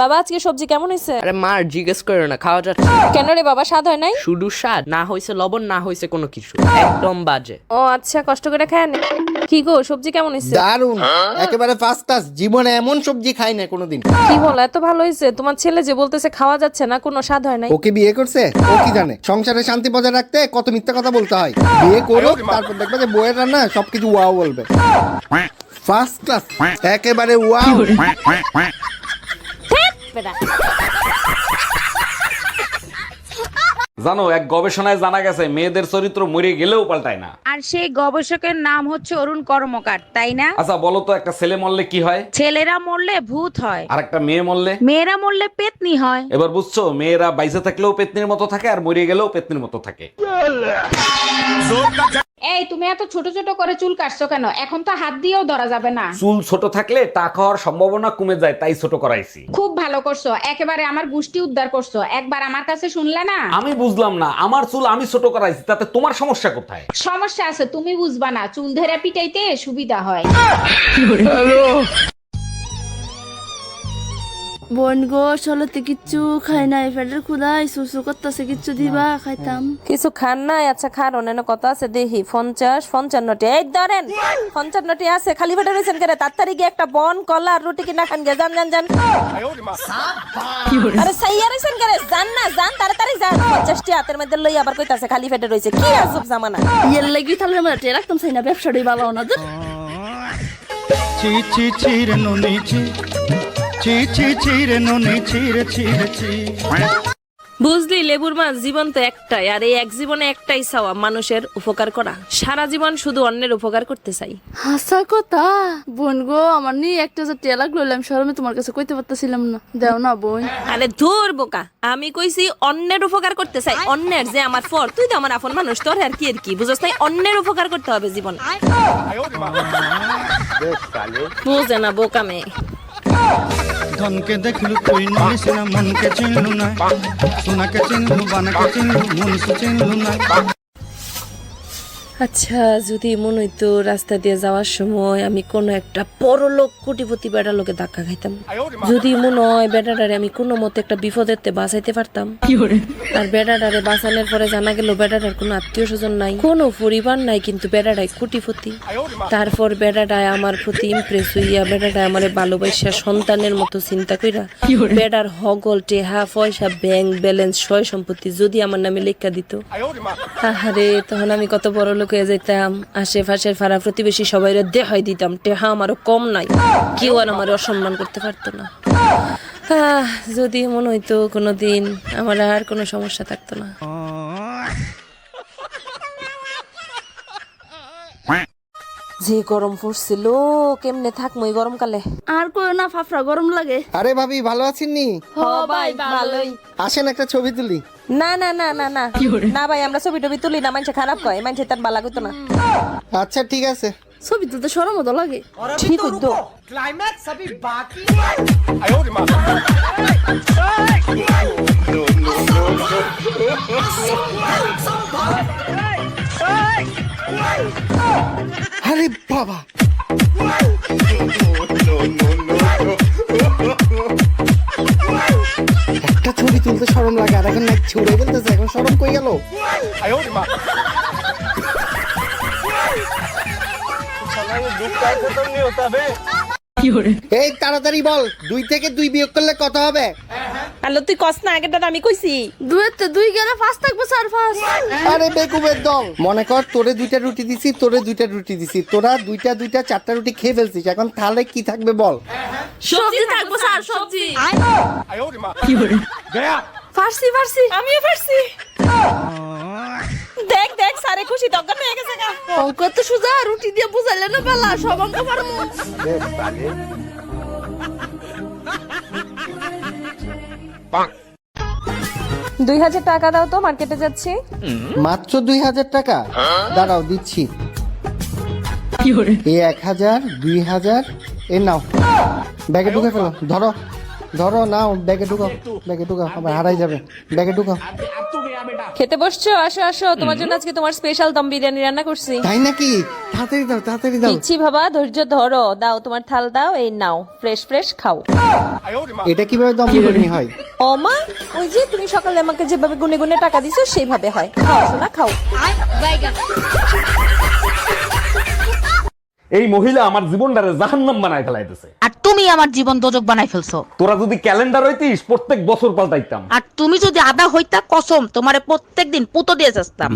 বাবা আজকে সবজি কেমন হয়েছে? আরে মার জিজ্ঞেস করো না খাওয়া যাচ্ছে কেন রে বাবা স্বাদ হয় নাই? শুধু স্বাদ না হয়েছে লবণ না হয়েছে কোনো কিছু। একদম বাজে। ও আচ্ছা কষ্ট করে খায় নি? কি গো সবজি কেমন হয়েছে? দারুণ একেবারে ফার্স্ট ক্লাস জীবনে এমন সবজি খাই না কোনোদিন। কি বলো এত ভালো হয়েছে? তোমার ছেলে যে বলতেছে খাওয়া যাচ্ছে না কোনো স্বাদ হয় নাই? ওকে বিয়ে করছে? ও কি জানে? সংসারে শান্তি বজায় রাখতে কত মিথ্যা কথা বলতে হয়। বিয়ে করো তারপর দেখবে যে বইয়ের রান্না সবকিছু ওয়াও বলবে। ফার্স্ট ক্লাস একেবারে ওয়াও জানো এক গবেষণায় জানা গেছে মেয়েদের চরিত্র মরে গেলেও পাল্টায় না। আর সেই গবেষকের নাম হচ্ছে অরুণ কর্মকার তাই না? আচ্ছা বলো তো একটা ছেলে মরলে কি হয়? ছেলেরা মরলে ভূত হয়। আর একটা মেয়ে মরলে? মেয়েরা মরলে পেতনি হয়। এবার বুঝছ মেয়েরা বাইসে থাকলেও পেতনির মতো থাকে আর মরে গেলেও পেতনির মতো থাকে। এই তুমি এত ছোট ছোট করে চুল কাটছো কেন? এখন তো হাত দিয়েও ধরা যাবে না। চুল ছোট থাকলে তা হওয়ার সম্ভাবনা কমে যায় তাই ছোট করাইছি। খুব ভালো করছ। একেবারে আমার গুষ্টি উদ্ধার করছ। একবার আমার কাছে শুনলে না? আমি বুঝলাম না আমার চুল আমি ছোট করাইছি তাতে তোমার সমস্যা কোথায়? সমস্যা আছে তুমি বুঝবা না। চুল ধরে পিটাইতে সুবিধা হয়। বোন গো চলতে কিচ্ছু খাই নাই পেটের ক্ষুদাই সুসু করতেছে কিচ্ছু দিবা খাইতাম। কিছু খান নাই আচ্ছা খান অন্যান্য কত আছে দেখি পঞ্চাশ পঞ্চান্নটি এই ধরেন পঞ্চান্নটি আছে খালি পেটে রয়েছেন কেন তাড়াতাড়ি গিয়ে একটা বন কলা আর রুটি কিনা খান গে যান যান যান। আরে সাইয়া রয়েছেন কেন যান না যান তাড়াতাড়ি যান। পঞ্চাশটি হাতের মধ্যে লই আবার কইতাছে খালি পেটে রয়েছে কি আজব জামানা। ইয়ের লাগি তাহলে আমরা রাখতাম চাই না ব্যবসাটাই ভালো না। ছি ছি ছি রে নুনি ছি। ছি ছি ছি নুনি ছি রে ছি বুঝলি লেবুর মাছ জীবন তো একটাই আর এই এক জীবনে একটাই চাওয়া মানুষের উপকার করা। সারা জীবন শুধু অন্যের উপকার করতে চাই। হাসা কথা। বোন গো আমার নিয়ে একটা যে টেলা লাগল আমি শরমে তোমার কাছে কইতে পারতেছিলাম না। দেও না বোন। আরে ধুর বোকা আমি কইছি অন্যের উপকার করতে চাই অন্যের যে আমার পর তুই তো আমার আপন মানুষ তোর আর কি আর কি? বুঝছ তাই অন্যের উপকার করতে হবে জীবন। বুঝে না বোকা মেয়ে। ধনকে দেখলু তুই নলিস না মনকে চিনলু না সোনাকে চিনলু, বানাকে চিনলু মনুষ্য চিনলু না আচ্ছা যদি মনে হইতো রাস্তা দিয়ে যাওয়ার সময় আমি কোনো একটা বড় লোক কোটিপতি বেড়া লোকে ধাক্কা খাইতাম। যদি মনে হয় বেড়াটারে আমি কোনো মতে একটা বিপদের বাঁচাইতে পারতাম। আর বেড়াটারে বাঁচানোর পরে জানা গেল বেড়াটার কোনো আত্মীয় স্বজন নাই। কোনো পরিবার নাই কিন্তু বেড়াটাই কোটিপতি। তারপর বেড়াটায় আমার প্রতি ইমপ্রেস হইয়া বেড়াটায় আমার ভালোবাসা সন্তানের মতো চিন্তা কইরা বেড়ার হগল টেহা পয়সা ব্যাংক ব্যালেন্স সয় সম্পত্তি যদি আমার নামে লেখা দিত। আহারে তখন আমি কত বড় লোক হয়ে যেতাম, আশেপাশের ফারা প্রতিবেশী সবাই দেখাই দিতাম, টেহা আমারও কম নাই। কেউ আর আমার অসম্মান করতে পারতো না। যদি মনে হইতো কোনোদিন, আমার আর কোনো সমস্যা থাকতো না। যে গরম পড়ছিল কেমনে থাকমো এই গরমকালে আর কই না ফাফরা গরম লাগে আরে ভাবি ভালো আছেন নি হ ভাই ভালোই আসেন একটা ছবি তুলি না না না না না না ভাই আমরা ছবি টবি তুলি না মানুষে খারাপ কয় মানুষে তার বালা কইতো না আচ্ছা ঠিক আছে ছবি তুলতে সরম মতো লাগে ঠিক হইতো আরে বাবা। একটা ছবি তুলতে শরম লাগে আর এখন নাক ছুড়ে ফেলতেছে এখন শরম কই গেল? এই তাড়াতাড়ি বল দুই থেকে দুই বিয়োগ করলে কত হবে? আলো তুই কস না আগেরটা আমি কইছি। দুই গেলে ফার্স্ট থাকব ফার্স্ট আরে বেকুবের দল মনে কর তোরে দুইটা রুটি দিছি তোরে দুইটা রুটি দিছি। তোরা দুইটা দুইটা চারটা রুটি খেয়ে ফেলছিস। এখন তাহলে কি থাকবে বল? সবজি থাকব স্যার সবজি। ফার্সি ফার্সি। আমিও পারছি দেখ দেখ সারে খুশি দগ্গন হয়ে গেছে গা অঙ্ক তো সুজা রুটি দিয়ে বুঝাইলে না বেলা সব অঙ্ক পারব। দুই হাজার টাকা দাও তো মার্কেটে যাচ্ছি। মাত্র দুই হাজার টাকা? দাঁড়াও দিচ্ছি। এ এক হাজার দুই হাজার এ নাও। ব্যাগে ঢুকে ফেলো ধরো। ধরো নাও ব্যাগে ঢুকাও ব্যাগে ঢুকাও আবার হারাই যাবে। ব্যাগে ঢুকাও। খেতে বসছো? আসো আসো তোমার জন্য আজকে তোমার স্পেশাল দম বিরিয়ানি রান্না করছি। তাই নাকি? তাড়াতাড়ি দাও তাড়াতাড়ি দাও। দিচ্ছি বাবা ধৈর্য ধরো। দাও তোমার থাল দাও এই নাও ফ্রেশ ফ্রেশ খাও। এটা কীভাবে দম বিরিয়ানি হয়? ও মা ওই যে তুমি সকালে আমাকে যেভাবে গুনে গুনে টাকা দিছো সেইভাবে হয়। খাও শোনা খাও। এই মহিলা আমার জীবনটারে জাহান্নাম বানায় ফেলাইতেছে। আর তুমি আমার জীবন দোজক বানাই ফেলছো। তোরা যদি ক্যালেন্ডার হইতিস প্রত্যেক বছর পাল্টাইতাম। আর তুমি যদি আদা হইতা কসম তোমারে প্রত্যেকদিন পুতো দিয়ে যাস্তাম।